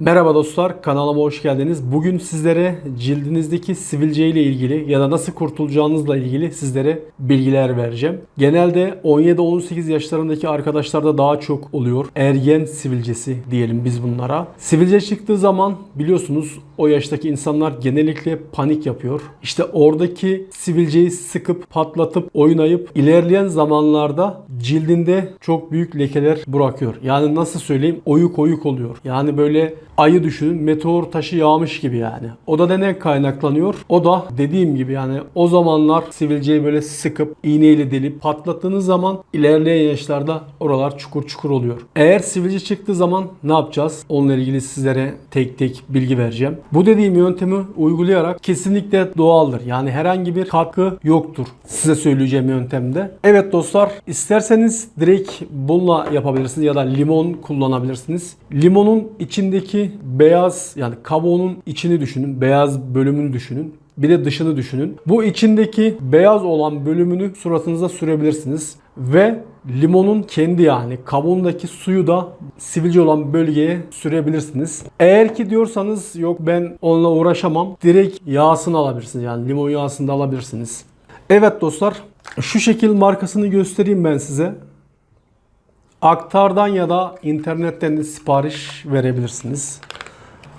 Merhaba dostlar, kanalıma hoş geldiniz. Bugün sizlere cildinizdeki sivilce ile ilgili ya da nasıl kurtulacağınızla ilgili sizlere bilgiler vereceğim. Genelde 17-18 yaşlarındaki arkadaşlarda daha çok oluyor. Ergen sivilcesi diyelim biz bunlara. Sivilce çıktığı zaman biliyorsunuz o yaştaki insanlar genellikle panik yapıyor. İşte oradaki sivilceyi sıkıp patlatıp oynayıp ilerleyen zamanlarda cildinde çok büyük lekeler bırakıyor. Yani nasıl söyleyeyim oyuk oyuk oluyor. Yani böyle ayı düşünün meteor taşı yağmış gibi yani. O da neden kaynaklanıyor? O da dediğim gibi yani o zamanlar sivilceyi böyle sıkıp iğneyle delip patlattığınız zaman ilerleyen yaşlarda oralar çukur çukur oluyor. Eğer sivilce çıktığı zaman ne yapacağız? Onunla ilgili sizlere tek tek bilgi vereceğim. Bu dediğim yöntemi uygulayarak kesinlikle doğaldır. Yani herhangi bir katkı yoktur. Size söyleyeceğim yöntemde. Evet dostlar isterseniz direkt bununla yapabilirsiniz ya da limon kullanabilirsiniz. Limonun içindeki beyaz yani kabuğunun içini düşünün. Beyaz bölümünü düşünün. Bir de dışını düşünün. Bu içindeki beyaz olan bölümünü suratınıza sürebilirsiniz. Ve limonun kendi yani kabuğundaki suyu da sivilce olan bölgeye sürebilirsiniz. Eğer ki diyorsanız yok ben onunla uğraşamam. Direkt yağsını alabilirsiniz. Yani limon yağsını da alabilirsiniz. Evet dostlar şu şekil markasını göstereyim ben size. Aktardan ya da internetten de sipariş verebilirsiniz.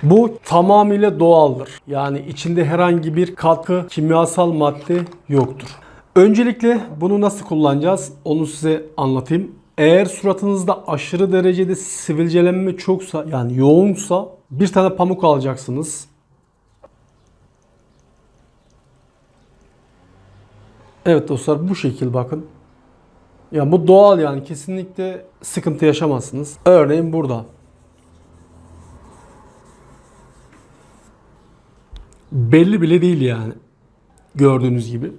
Bu tamamıyla doğaldır. Yani içinde herhangi bir katkı, kimyasal madde yoktur. Öncelikle bunu nasıl kullanacağız onu size anlatayım. Eğer suratınızda aşırı derecede sivilcelenme çoksa yani yoğunsa bir tane pamuk alacaksınız. Evet dostlar bu şekil bakın. Ya bu doğal yani kesinlikle sıkıntı yaşamazsınız. Örneğin burada. Belli bile değil yani. Gördüğünüz gibi.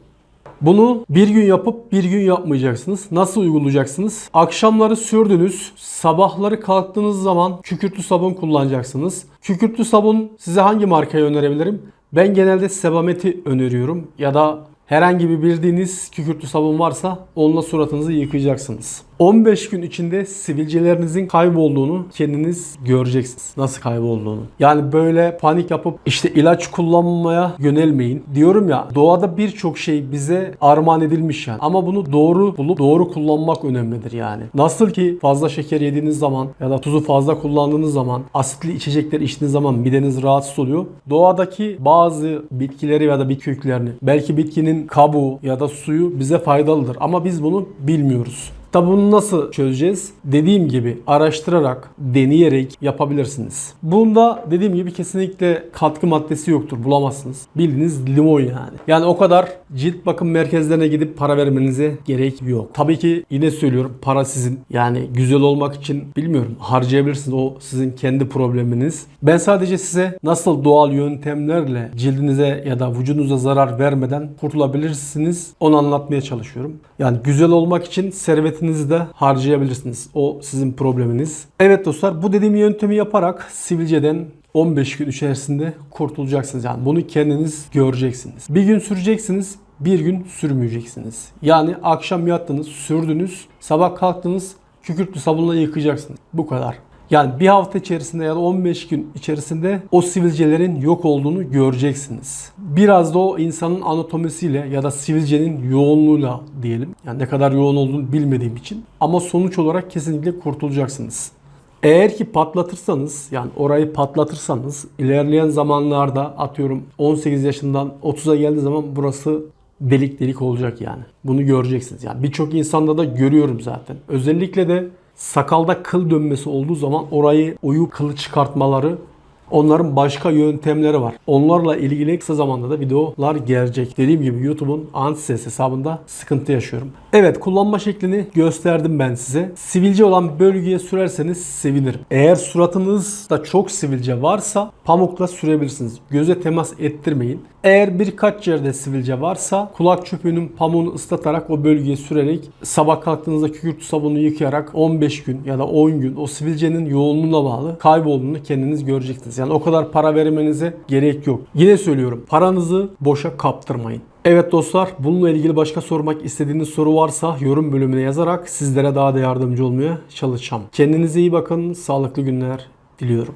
Bunu bir gün yapıp bir gün yapmayacaksınız. Nasıl uygulayacaksınız? Akşamları sürdünüz. Sabahları kalktığınız zaman kükürtlü sabun kullanacaksınız. Kükürtlü sabun size hangi markayı önerebilirim? Ben genelde Sebameti öneriyorum. Ya da herhangi bir bildiğiniz kükürtlü sabun varsa onunla suratınızı yıkayacaksınız. 15 gün içinde sivilcelerinizin kaybolduğunu kendiniz göreceksiniz. Nasıl kaybolduğunu. Yani böyle panik yapıp işte ilaç kullanmaya yönelmeyin. Diyorum ya doğada birçok şey bize armağan edilmiş yani. Ama bunu doğru bulup doğru kullanmak önemlidir yani. Nasıl ki fazla şeker yediğiniz zaman ya da tuzu fazla kullandığınız zaman asitli içecekler içtiğiniz zaman mideniz rahatsız oluyor. Doğadaki bazı bitkileri ya da bitki köklerini belki bitkinin kabuğu ya da suyu bize faydalıdır ama biz bunu bilmiyoruz. Tabi bunu nasıl çözeceğiz? Dediğim gibi araştırarak, deneyerek yapabilirsiniz. Bunda dediğim gibi kesinlikle katkı maddesi yoktur. Bulamazsınız. Bildiğiniz limon yani. Yani o kadar cilt bakım merkezlerine gidip para vermenize gerek yok. Tabii ki yine söylüyorum para sizin. Yani güzel olmak için bilmiyorum harcayabilirsiniz. O sizin kendi probleminiz. Ben sadece size nasıl doğal yöntemlerle cildinize ya da vücudunuza zarar vermeden kurtulabilirsiniz onu anlatmaya çalışıyorum. Yani güzel olmak için servetinizi de harcayabilirsiniz. O sizin probleminiz. Evet dostlar bu dediğim yöntemi yaparak sivilceden 15 gün içerisinde kurtulacaksınız. Yani bunu kendiniz göreceksiniz. Bir gün süreceksiniz, bir gün sürmeyeceksiniz. Yani akşam yattınız, sürdünüz, sabah kalktınız, kükürtlü sabunla yıkayacaksınız. Bu kadar. Yani bir hafta içerisinde ya da 15 gün içerisinde o sivilcelerin yok olduğunu göreceksiniz. Biraz da o insanın anatomisiyle ya da sivilcenin yoğunluğuyla diyelim. Yani ne kadar yoğun olduğunu bilmediğim için. Ama sonuç olarak kesinlikle kurtulacaksınız. Eğer ki patlatırsanız yani orayı patlatırsanız ilerleyen zamanlarda atıyorum 18 yaşından 30'a geldiği zaman burası delik delik olacak yani. Bunu göreceksiniz. Yani birçok insanda da görüyorum zaten. Özellikle de sakalda kıl dönmesi olduğu zaman orayı uyup kılı çıkartmaları Onların başka yöntemleri var. Onlarla ilgili kısa zamanda da videolar gelecek. Dediğim gibi YouTube'un antises hesabında sıkıntı yaşıyorum. Evet kullanma şeklini gösterdim ben size. Sivilce olan bölgeye sürerseniz sevinirim. Eğer suratınızda çok sivilce varsa pamukla sürebilirsiniz. Göze temas ettirmeyin. Eğer birkaç yerde sivilce varsa kulak çöpünün pamuğunu ıslatarak o bölgeye sürerek sabah kalktığınızda kükürt sabunu yıkayarak 15 gün ya da 10 gün o sivilcenin yoğunluğuna bağlı kaybolduğunu kendiniz göreceksiniz. Yani o kadar para vermenize gerek yok. Yine söylüyorum paranızı boşa kaptırmayın. Evet dostlar bununla ilgili başka sormak istediğiniz soru varsa yorum bölümüne yazarak sizlere daha da yardımcı olmaya çalışacağım. Kendinize iyi bakın. Sağlıklı günler diliyorum.